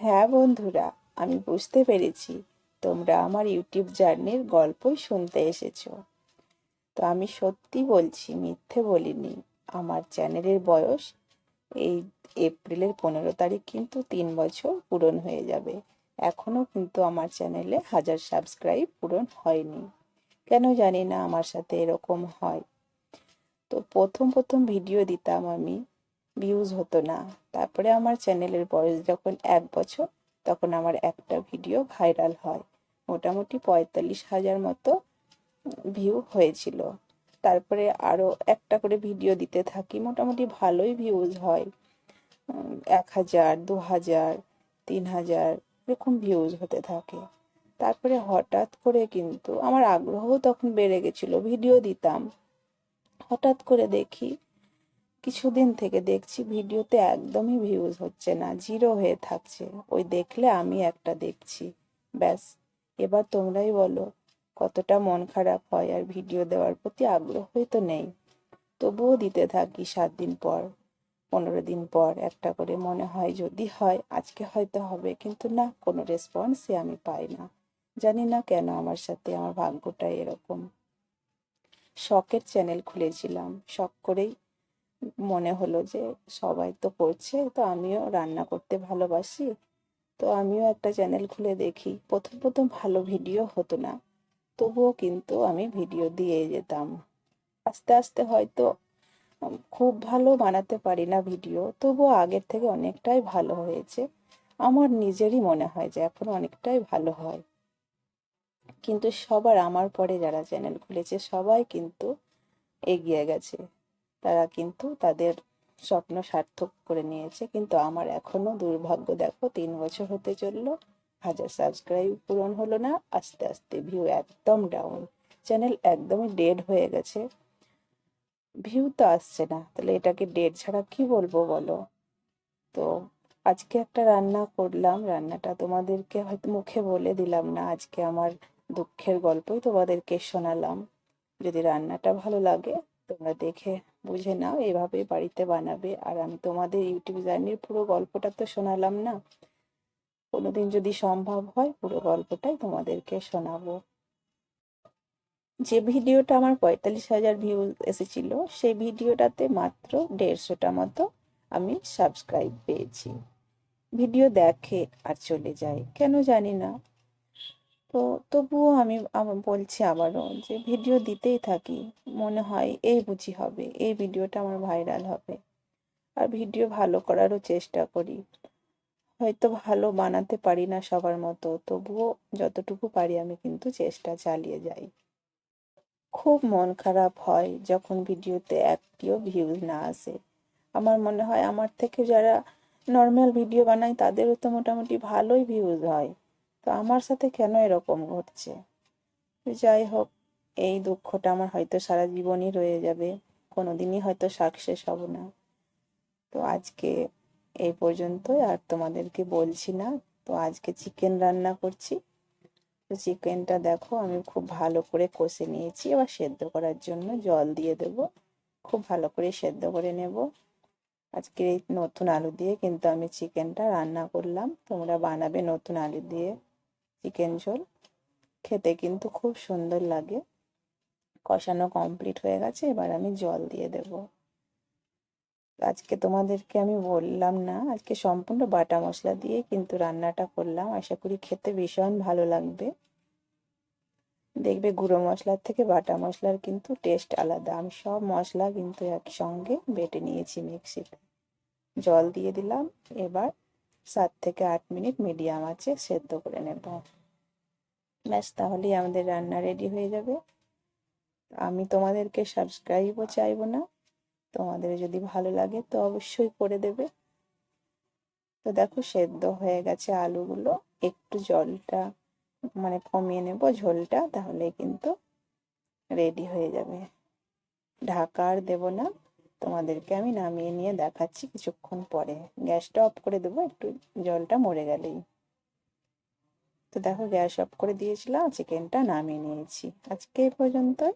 হ্যাঁ বন্ধুরা, আমি বুঝতে পেরেছি। তোমরা আমার ইউটিউব জার্নির গল্পই শুনতে এসেছ। তো আমি সত্যি বলছি, মিথ্যে বলিনি। আমার চ্যানেলের বয়স এই এপ্রিলের পনেরো তারিখ কিন্তু তিন বছর পূরণ হয়ে যাবে। এখনও কিন্তু আমার চ্যানেলে হাজার সাবস্ক্রাইব পূরণ হয়নি। কেন জানি না আমার সাথে এরকম হয়। তো প্রথম প্রথম ভিডিও দিতাম আমি ভিউজ হতো না। তারপরে আমার চ্যানেলের বয়স যখন এক বছর, তখন আমার একটা ভিডিও ভাইরাল হয়। মোটামুটি পঁয়তাল্লিশ হাজার মতো ভিউ হয়েছিল। তারপরে আরও একটা করে ভিডিও দিতে থাকি, মোটামুটি ভালোই ভিউজ হয়। এক হাজার, দু হাজার, তিন হাজার, এরকম ভিউজ হতে থাকে। তারপরে হঠাৎ করে কিন্তু আমার আগ্রহ তখন বেড়ে গেছিল ভিডিও দিতাম। হঠাৎ করে দেখি কিছুদিন থেকে দেখছি ভিডিওতে একদমই ভিউজ হচ্ছে না জিরো হয়ে থাকছে। ওই দেখলে আমি একটা দেখছি। ব্যাস, এবার তোমরাই বলো, কতটা মন খারাপ হয় আর ভিডিও দেওয়ার প্রতি আগ্রহই তো নেই। তবুও দিতে থাকি সাত দিন পর, পনেরো দিন পর, একটা করে মনে হয় যদি হয়, আজকে হয়তো হবে, কিন্তু না, কোনো রেসপন্সই আমি পাই না। জানি না কেন আমার সাথে আমার ভাগ্যটা এরকম। শখের চ্যানেল খুলেছিলাম, শখ করেই মনে হলো যে সবাই তো করছে, তো আমিও রান্না করতে ভালোবাসি। তো আমিও একটা চ্যানেল খুলে দেখি। প্রথম প্রথম ভালো ভিডিও হতো না, তবুও কিন্তু আমি ভিডিও দিয়ে যেতাম। আস্তে আস্তে হয়তো খুব ভালো বানাতে পারি না ভিডিও তবুও আগের থেকে অনেকটাই ভালো হয়েছে। আমার নিজেরই মনে হয় যে এখন অনেকটাই ভালো হয়। কিন্তু সবার, আমার পরে যারা চ্যানেল খুলেছে, সবাই কিন্তু এগিয়ে গেছে। তারা কিন্তু তাদের স্বপ্ন সার্থক করে নিয়েছে। কিন্তু আমার এখনও দুর্ভাগ্য, দেখো, তিন বছর হতে চলল, হাজার সাবস্ক্রাইব পূরণ হলো না, আস্তে আস্তে ভিউ একদম ডাউন চ্যানেল একদমই ডেড হয়ে গেছে। ভিউ তো আসছে না, তাহলে এটাকে ডেড ছাড়া কি বলব বলো? তো আজকে একটা রান্না করলাম, রান্নাটা তোমাদেরকে হয়তো মুখে বলে দিলাম না, আজকে আমার দুঃখের গল্পই তোমাদেরকে শোনালাম। যদি রান্নাটা ভালো লাগে, তোমরা দেখে বুঝে নাও, এভাবে বাড়িতে বানাবে। আর আমি তোমাদের ইউটিউব জার্নির পুরো গল্পটা তো শোনালাম না? কোনোদিন যদি সম্ভব হয়, পুরো গল্পটাই তোমাদেরকে শোনাবো। যে ভিডিওটা আমার পঁয়তাল্লিশ হাজার ভিউ এসেছিল, সেই ভিডিওটাতে মাত্র দেড়শোটা মতো আমি সাবস্ক্রাইব পেয়েছি। ভিডিও দেখে আর চলে যায়। কেন জানি না তো তবুও আমি বলছি আবারও যে ভিডিও দিতেই থাকি। মনে হয় এই বুঝি হবে, এই ভিডিওটা আমার ভাইরাল হবে। আর ভিডিও ভালো করারও চেষ্টা করি। হয়তো ভালো বানাতে পারি না সবার মতো, তবুও যতটুকু পারি আমি কিন্তু চেষ্টা চালিয়ে যাই। খুব মন খারাপ হয় যখন ভিডিওতে একটিও ভিউজ না আসে। আমার মনে হয় আমার থেকে যারা নর্মাল ভিডিও বানায় তাদেরও তো মোটামুটি ভালোই ভিউজ হয়। তো আমার সাথে কেন এরকম ঘটছে? যাই হোক, এই দুঃখটা আমার হয়তো সারা জীবনই রয়ে যাবে, কোনোদিনই হয়তো সাকসেস হব না। তো আজকে এই পর্যন্তই, আর তোমাদেরকে বলছি না। তো আজকে চিকেন রান্না করছি। তো চিকেনটা দেখো, আমি খুব ভালো করে কষে নিয়েছি। এবার সেদ্ধ করার জন্য জল দিয়ে দেব। খুব ভালো করে সেদ্ধ করে নেব। আজকে এই নতুন আলু দিয়ে কিন্তু আমি চিকেনটা রান্না করলাম। তোমরা বানাবে নতুন আলু দিয়ে। চিকেন ঝোল। খেতে কিন্তু খুব সুন্দর লাগে। কষানো কমপ্লিট হয়ে গেছে, এবার আমি জল দিয়ে দেব। আজকে তোমাদেরকে আমি বললাম না, আজকে সম্পূর্ণ বাটা মশলা দিয়ে কিন্তু রান্নাটা করলাম। আশা করি খেতে ভীষণ ভালো লাগবে। দেখবে গুঁড়ো মশলার থেকে বাটা মশলার কিন্তু টেস্ট আলাদা। আমি সব মশলা কিন্তু একসঙ্গে বেটে নিয়েছি মিক্সিতে। জল দিয়ে দিলাম, এবার সাত থেকে আট মিনিট মিডিয়াম আছে সেদ্ধ করে নেব। ব্যাস, তাহলেই আমাদের রান্না রেডি হয়ে যাবে। আমি তোমাদেরকে সাবস্ক্রাইবও চাইব না। তোমাদের যদি ভালো লাগে তো অবশ্যই করে দেবে। তো দেখো, সেদ্ধ হয়ে গেছে আলুগুলো। একটু জলটা মানে কমিয়ে নেব ঝোলটা, তাহলে কিন্তু রেডি হয়ে যাবে। ঢাকা আর দেবো না। তোমাদেরকে আমি নামিয়ে নিয়ে দেখাচ্ছি কিছুক্ষণ পরে। গ্যাসটা অফ করে দেবো, একটু জলটা মরে গেলেই। তো দেখো গ্যাস অফ করে দিয়েছিলাম চিকেনটা নামিয়ে নিয়েছি। আজকে এই পর্যন্তই।